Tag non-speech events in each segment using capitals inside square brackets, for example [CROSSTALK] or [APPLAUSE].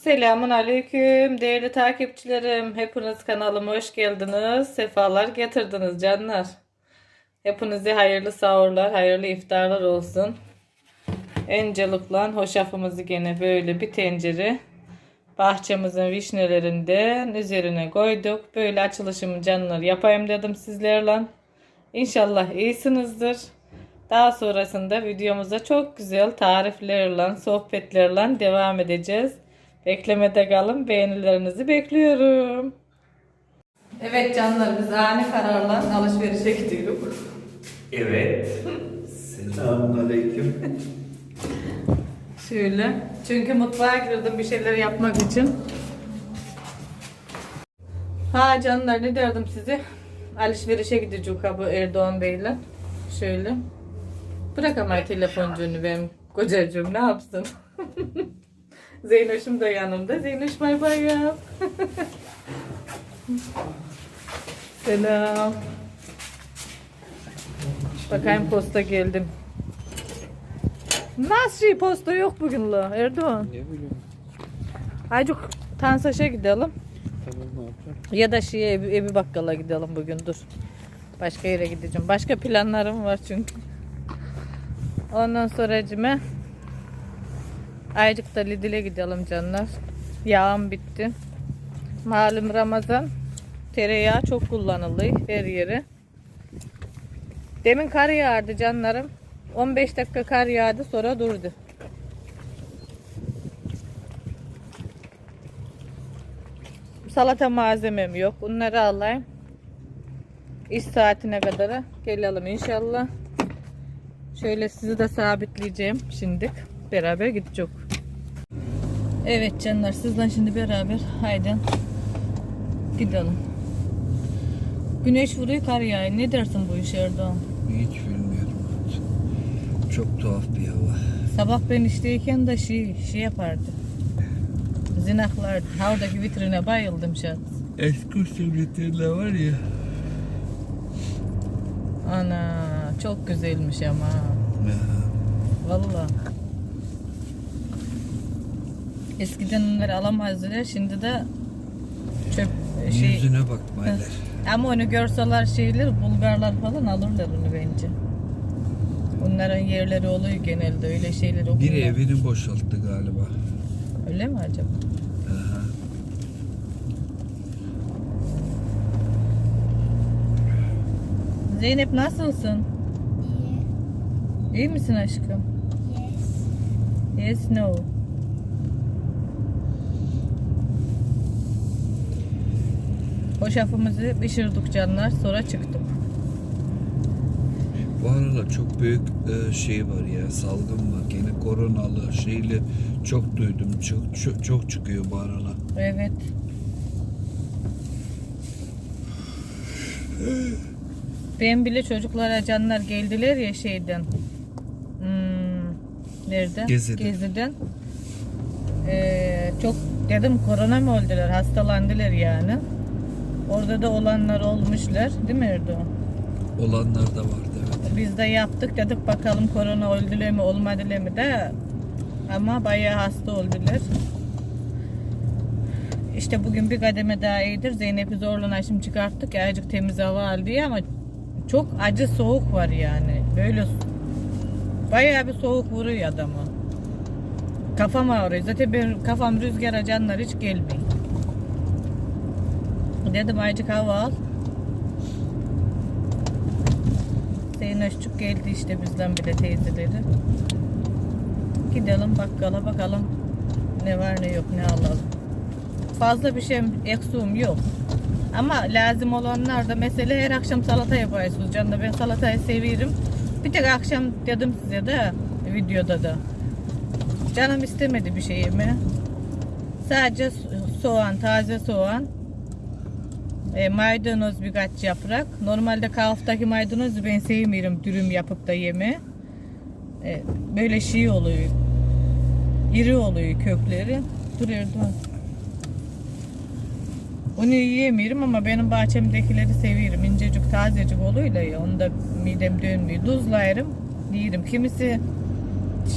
Selamun Aleyküm değerli takipçilerim. Hepiniz kanalıma hoş geldiniz. Sefalar getirdiniz canlar. Hepinize hayırlı sahurlar, hayırlı iftarlar olsun. Öncelikle hoşafımızı gene böyle bir tencere bahçemizin vişnelerinden üzerine koyduk. Böyle açılışımı canlar yapayım dedim sizlerle. İnşallah iyisinizdir. Daha sonrasında videomuza çok güzel tariflerle, sohbetlerle devam edeceğiz. Beklemede kalın. Beğenilerinizi bekliyorum. Evet canlar biz ani kararla alışverişe gidiyoruz. Evet. Selamünaleyküm. Şöyle. Çünkü mutfağa girdim bir şeyler yapmak için. Ha canlar ne derdim size? Alışverişe gidecek ha bu Erdoğan Bey'le. Şöyle. Bırakamayın telefoncuğunu benim kocacığım ne yapsın? [LAUGHS] Zeynoş'um da yanımda. Zeynoş bay bay yap. [LAUGHS] Selam. Bakayım posta geldim. Nasıl şey posta yok bugün la Erdoğan? Ne bileyim. Acık Tansaş'a gidelim. Tamam ne yapacağım? Ya da şeye evi, evi bakkala gidelim bugün dur. Başka yere gideceğim. Başka planlarım var çünkü. Ondan sonra cime Aycık da Lidl'e gidelim canlar. Yağım bitti. Malum Ramazan tereyağı çok kullanılıyor her yere. Demin kar yağardı canlarım. 15 dakika kar yağdı sonra durdu. Salata malzemem yok. Bunları alayım. İş saatine kadar gelelim inşallah. Şöyle sizi de sabitleyeceğim şimdi. Beraber gidecek. Evet canlar sizden şimdi beraber haydi gidelim. Güneş vuruyor kar yağıyor. Ne dersin bu iş Erdoğan? Hiç bilmiyorum. Çok tuhaf bir hava. Sabah ben işteyken de şey, şey yapardı. Zinaklardı. Ha oradaki vitrine bayıldım an. Eski usul vitrine var ya. Ana çok güzelmiş ama. Vallahi. Eskiden onları alamazdılar. Şimdi de çöp şey. Yüzüne bakmaylar. Ama onu görseler şeyler Bulgarlar falan alırlar onu bence. Onların yerleri oluyor genelde öyle şeyler Bir okurlar. evini boşalttı galiba. Öyle mi acaba? Aha. Zeynep nasılsın? İyi misin aşkım? Yes, no. Hoşafımızı pişirdik canlar sonra çıktık. Bu aralar çok büyük e, şey var ya salgın var. Gene koronalı şeyle çok duydum. Çok, çok, çok çıkıyor bu aralar. Evet. Ben bile çocuklara canlar geldiler ya şeyden. Hmm, nereden? Gezi'den. Gezi'den. Ee, çok dedim korona mı öldüler? Hastalandılar yani. Orada da olanlar olmuşlar. Değil mi Erdoğan? Olanlar da vardı evet. Biz de yaptık dedik bakalım korona öldüler mi olmadılar mi de ama bayağı hasta oldular. İşte bugün bir kademe daha iyidir. Zeynep'i zorla şimdi çıkarttık ya azıcık temiz hava al diye ama çok acı soğuk var yani. Böyle bayağı bir soğuk vuruyor adamı. Kafam ağrıyor. Zaten benim kafam rüzgara canlar hiç gelmiyor. Dedim azıcık hava al. Zeynepçuk geldi işte bizden bile teyzeleri. Gidelim bakkala bakalım ne var ne yok ne alalım. Fazla bir şey eksiğim yok. Ama lazım olanlar da mesela her akşam salata yapıyorsunuz. Canım ben salatayı seviyorum. Bir tek akşam dedim size de videoda da. Canım istemedi bir şey yeme. Sadece so- soğan, taze soğan, e, maydanoz birkaç yaprak. Normalde kahvaltıdaki maydanozu ben sevmiyorum dürüm yapıp da yeme. E, böyle şey oluyor. İri oluyor kökleri. Dur Erdoğan. Onu yiyemiyorum ama benim bahçemdekileri seviyorum. İncecik tazecik oluyor da ya. Onu da midem dönmüyor. Tuzlayırım, yerim. Kimisi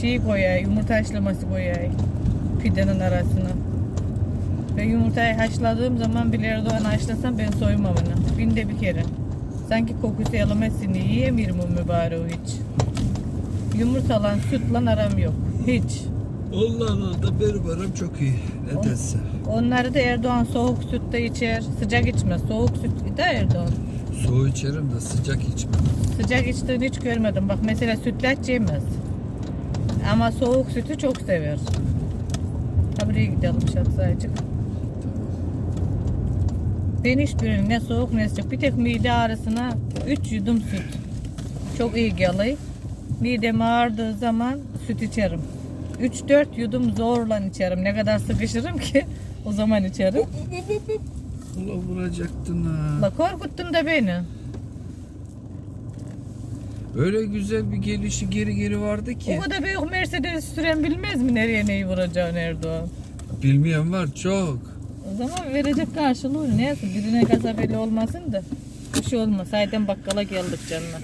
şey koyar, yumurta haşlaması koyar pidenin arasına. Ve yumurtayı haşladığım zaman bir Erdoğan haşlasam ben soymam onu. Binde bir kere. Sanki kokusu yalamazsın diye yiyemiyorum o mübareği hiç. Yumurtalan, sütlan aram yok. Hiç. Onlarla da benim aram çok iyi. Nedense. Onları da Erdoğan soğuk sütte içer. Sıcak içmez. Soğuk süt de Erdoğan. Soğuk içerim de sıcak içmem. Sıcak içtiğini hiç görmedim. Bak mesela sütlaç yemez. Ama soğuk sütü çok sever. Ha buraya gidelim şatsaycık. Ben hiçbirini ne soğuk ne sıcak. Bir tek mide ağrısına 3 yudum süt. Çok iyi geliyor. Midem ağrıdığı zaman süt içerim. 3-4 yudum zorla içerim. Ne kadar sıkışırım ki o zaman içerim. Ula vuracaktın ha. La korkuttun da beni. Öyle güzel bir gelişi geri geri vardı ki. O kadar büyük Mercedes süren bilmez mi nereye neyi vuracağını Erdoğan? Bilmeyen var çok. O zaman verecek karşılığı neyse birine gazabeli olmasın da bir şey olmaz. Zaten bakkala geldik canına.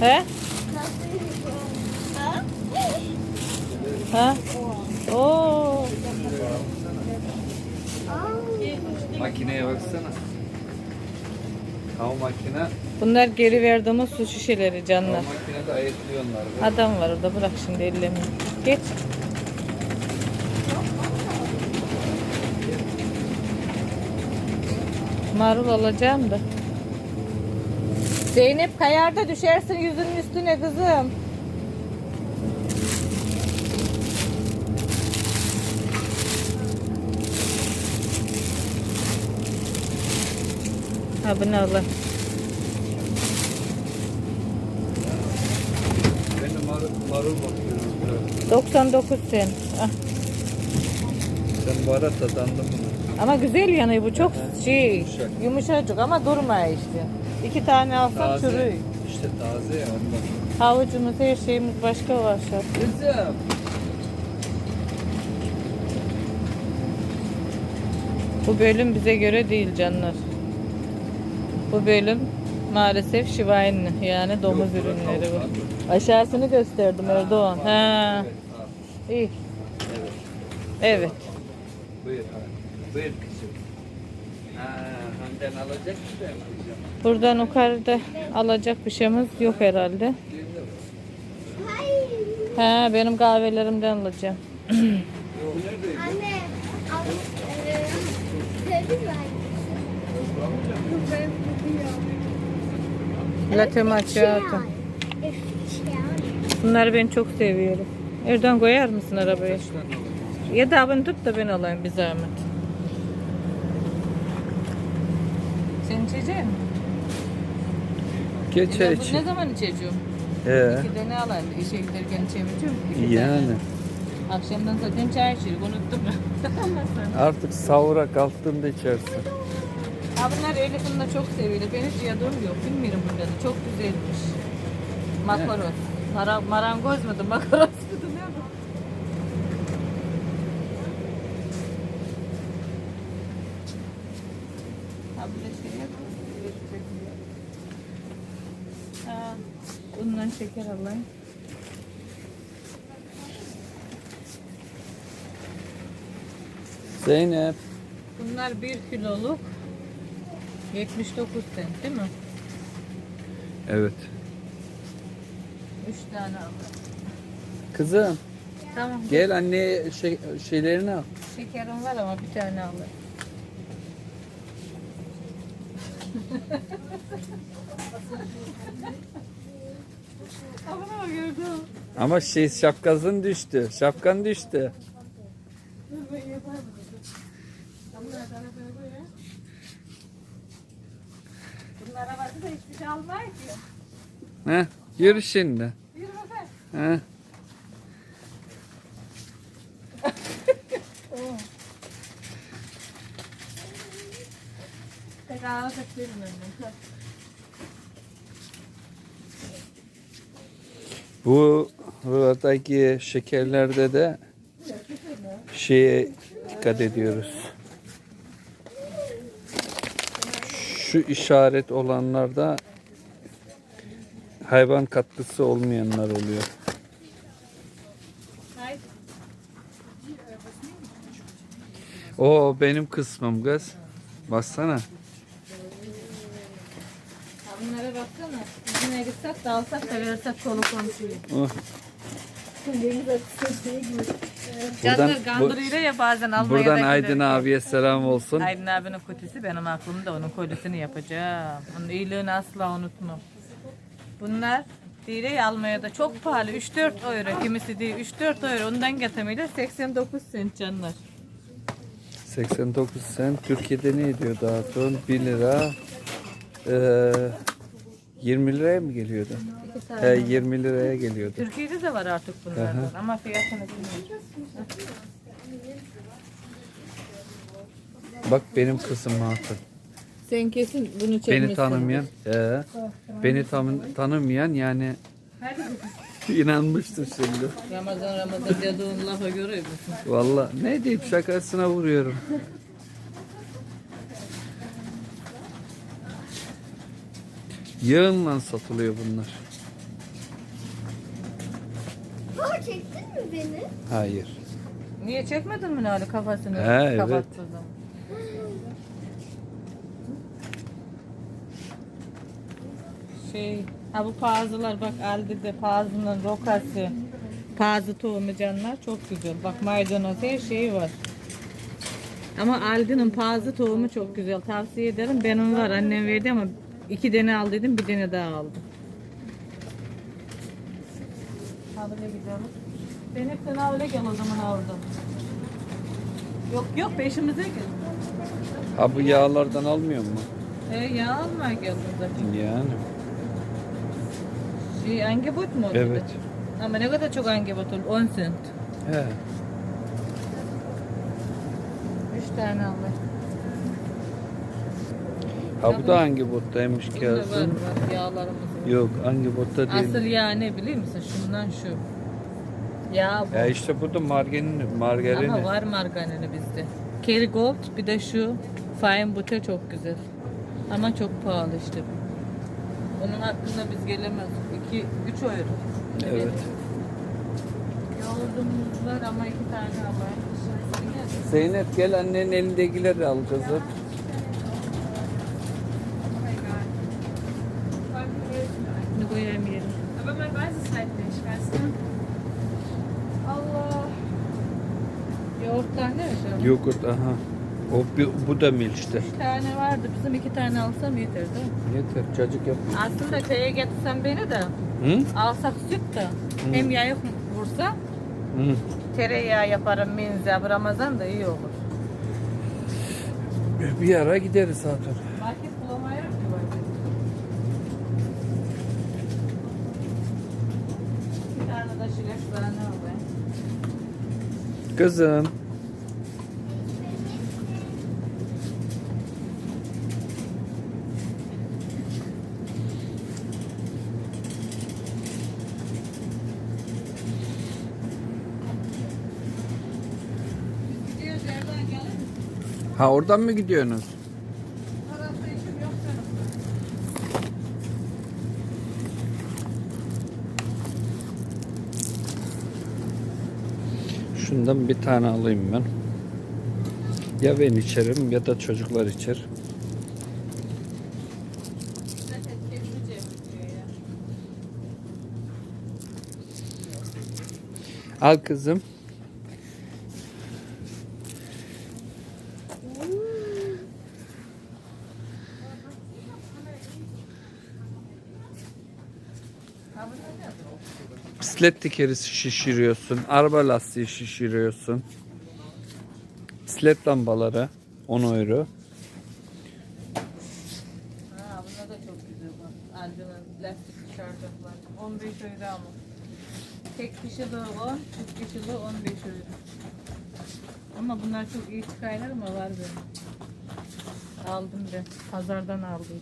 He? Ha? Oo. Makineye baksana. Hava makine, Bunlar geri verdiğimiz su şişeleri canlar. makinede ayıklıyorlar. Adam var orada bırak şimdi ellemi. Geç. Marul alacağım da. Zeynep kayarda düşersin yüzünün üstüne kızım. Ha bunu al. Ben de marul, marul bakıyorum biraz. 99 sen. Ah. Sen bara tadandın bunu. Ama güzel yanıyor bu çok şey Yumuşak. yumuşacık ama durmuyor işte. İki tane alsam çürüyor. İşte taze ya ondan. Havucumuz her şeyimiz başka var şu an. Kızım. Bu bölüm bize göre değil canlar. Bu bölüm maalesef şivainli yani domuz Yok, bırak ürünleri bu. Aşağısını gösterdim Erdoğan. Ha, Evet, iyi. Evet. Evet. Buyur. Buyur kızım. Ha, Handan alacak mı ben kızım? Buradan yukarıda alacak bir şeyimiz yok herhalde. Ha, benim kahvelerimden alacağım. Anne, al, eee, sevdin mi Latte macchiato. Bunları ben çok seviyorum. Erdoğan koyar mısın arabaya? Ya da bunu tut da ben alayım bir zahmet. Sen içecek misin? Geç Ya bu ne zaman içeceğim? He. İki tane alayım. İşe giderken içemeyeceğim. İki Yani. tane. Akşamdan zaten çay içerik unuttum. [LAUGHS] Artık sahura kalktığında içersin. ha bunlar Elif'in de çok seviyor. Ben hiç yadığım yok. Bilmiyorum bunları. Çok güzelmiş. Makaros. Mara, marangoz mudur? Makaros mudur? Ne bu? Ha bir de şey yok. Ha, bundan şeker alayım. Zeynep. Bunlar 1 kiloluk 79 cent değil mi? Evet. 3 tane aldım. Kızım Tamam. gel anne şey, şeylerini al. Şekerim var ama bir tane alırım. [LAUGHS] Ama gördüm. Ama şey şapkasın düştü. Şapkan düştü. Bunlar arabası da hiçbir şey almıyor ki. Heh, yürü şimdi. Yürü bakalım. Heh. [LAUGHS] Tek ağırlık verin önüne. Bu buradaki şekerlerde de şeye dikkat ediyoruz. Şu işaret olanlarda hayvan katkısı olmayanlar oluyor. O benim kısmım kız. Baksana. Ha, bunlara baksana. Yüzüne gitsek de alsak da versek kolu komşuyu. Oh. Canlar bu- gandırıyla ya bazen Almanya'da Buradan Aydın abiye selam olsun. Aydın abinin kotisi benim aklımda onun kolisini yapacağım. Onun iyiliğini asla unutmam. Bunlar Direği Almanya'da çok pahalı 3-4 euro kimisi değil 3-4 euro ondan getirmeyle 89 sent canlar. 89 sen Türkiye'de ne ediyordu Hatun? 1 lira. Ee, 20 liraya mı geliyordu? He 20 liraya geliyordu. Türkiye'de de var artık bunlardan ama fiyatını bilmiyorum. Bak benim kızım Hatun. Sen kesin bunu çekmişsin. Beni tanımayan, ee, beni tam, tanımayan yani inanmıştır şimdi. Ramazan Ramazan dediğin lafa göre? Valla ne diyeyim şakasına vuruyorum. Yağınla satılıyor bunlar. Baba çektin mi beni? Hayır. Niye çekmedin mi Nali kafasını? He, evet. kapattırdın? Şey, ha bu pazılar bak Aldi'de pazının rokası, pazı tohumu canlar çok güzel. Bak maydanoz her şeyi var. Ama Aldi'nin pazı tohumu çok güzel. Tavsiye ederim. Benim var annem verdi ama iki tane aldıydım bir tane daha aldım. Hadi ne gidelim. Ben hep sana öyle gel o zaman orada. Yok yok peşimize gel. Ha bu yağlardan almıyor mu? E ya almaya geldin zaten. Yani. Şey angebot mu? Evet. dedi? Ama ne kadar çok angebot olur? 10 sent. He. 3 tane al. Ha bu da hangi bottaymış Bunda var Kazım? var yağlarımız. var. Yok hangi botta Asıl değil. yağ ne biliyor musun? Şundan şu. Yağ bu. Ya işte bu da margarin, margarini. Ama var margarini bizde. Kerrygold bir de şu fine butter çok güzel. Ama çok pahalı işte bu. Onun hakkında biz gelemez. 2 3 euro. Evet. Yoğurdumuz var ama iki tane var. Zeynep gel annenin elindekileri al kızım. Du? Allah. Yoğurttan değil mi? Yoğurt aha. O bu, bu da milçte. Üç tane vardı. Bizim iki tane alsam yeterdi. Yeter çocuk yap. Aslında köye getirsen beni de Hı? alsak süt de hem yağı vursa Hı. tereyağı yaparım minze. Ramazan da iyi olur. Bir ara gideriz zaten. Kızım. Ha oradan mı gidiyorsunuz? Tarafta işim yok canım. Şundan bir tane alayım ben. Ya ben içerim ya da çocuklar içer. Al kızım. Bisiklet tekerisi şişiriyorsun. Araba lastiği şişiriyorsun. Bisiklet lambaları 10 euro. Ha bunda da çok güzel bak. Aldığın lastik şarjlar. 15 euro ama. Tek kişi de 10, çift kişi de 15 euro. Ama bunlar çok iyi çıkaylar mı var benim. Aldım ben. Pazardan aldım.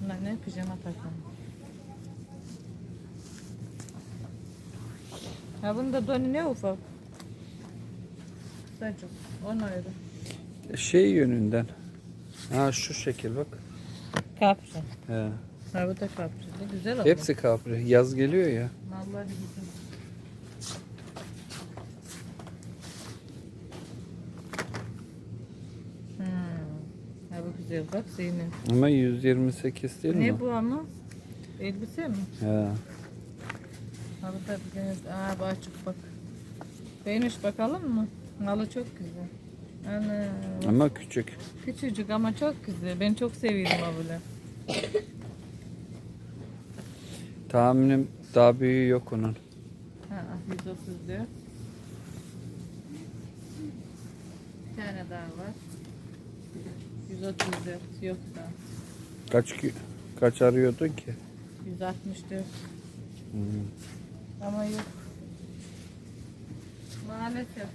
Bunlar ne? Pijama takımı. Ya bunun da donu ne ufak? Güzel çok. Onun ayrı. E, şey yönünden. Ha şu şekil bak. Kapri. He. Ha bu da kapri. Ne güzel oldu. Hepsi kapri. Yaz geliyor ya. Vallahi gittim. Hmm. Ha bu güzel bak Zeynep. Ama 128 değil ne mi? Ne bu ama? Elbise mi? He. Göz. Aa bu açık bak. Beğeniş bakalım mı? Halı çok güzel. Ana. Ama küçük. Küçücük ama çok güzel. Ben çok seviyorum böyle. Tahminim daha büyüğü yok onun. Ha, 134. Bir tane daha var. 134 yok da. Kaç ki- kaç arıyordun ki? 164 Hmm. Ama yok. Maalesef.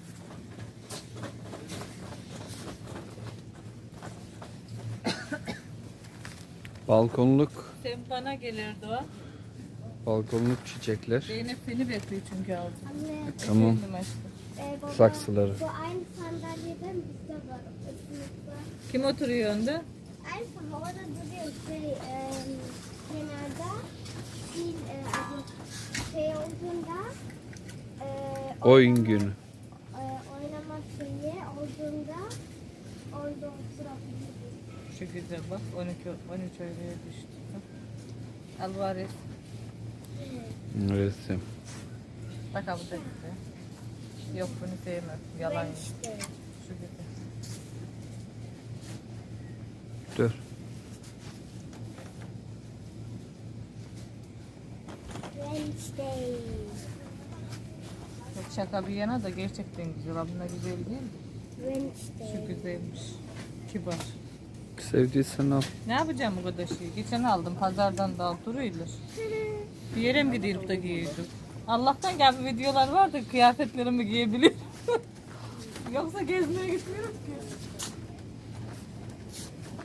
Balkonluk, Sen bana gelirdi o. balkonluk çiçekler. Zeynep seni bekliyor çünkü aldım. Anne, Tamam. Efendim aşkım. e, baba, Saksıları. Bu aynı sandalyeden bizde var. Sınıfta. Kim oturuyor önde? Aynı havada duruyor şey e, kenarda. Fil e, şey olduğunda e, Oyun oynama- günü. e, oynama şeyi olduğunda orada oturabiliriz. Şu güzel bak 12 13 euroya düştü. Alvarez. Resim. Bak abi da güzel. Yok bunu sevmem. Yalan. Şu güzel. Dur. Wednesday. Yok şaka bir yana da gerçekten güzel. Abla güzel değil mi? Şu Wednesday. güzelmiş. Kibar. Sevdiysen al. Ne yapacağım bu kadar şeyi? Geçen aldım pazardan da al duruyorlar. [LAUGHS] Bir yere mi gidip da giyiyordum? Allah'tan gel bu videolar var da kıyafetlerimi giyebilirim. [LAUGHS] Yoksa gezmeye gitmiyorum ki.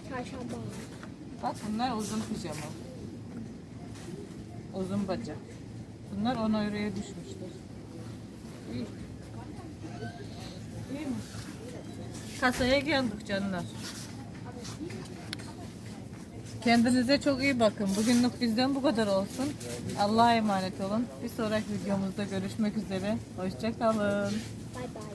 Çarşamba. Bak bunlar uzun pijama. Uzun bacak. Bunlar 10 euroya düşmüşler. İyi. İyi mi? Kasaya geldik canlar. Kendinize çok iyi bakın. Bugünlük bizden bu kadar olsun. Allah'a emanet olun. Bir sonraki videomuzda görüşmek üzere. Hoşçakalın. Bye bye.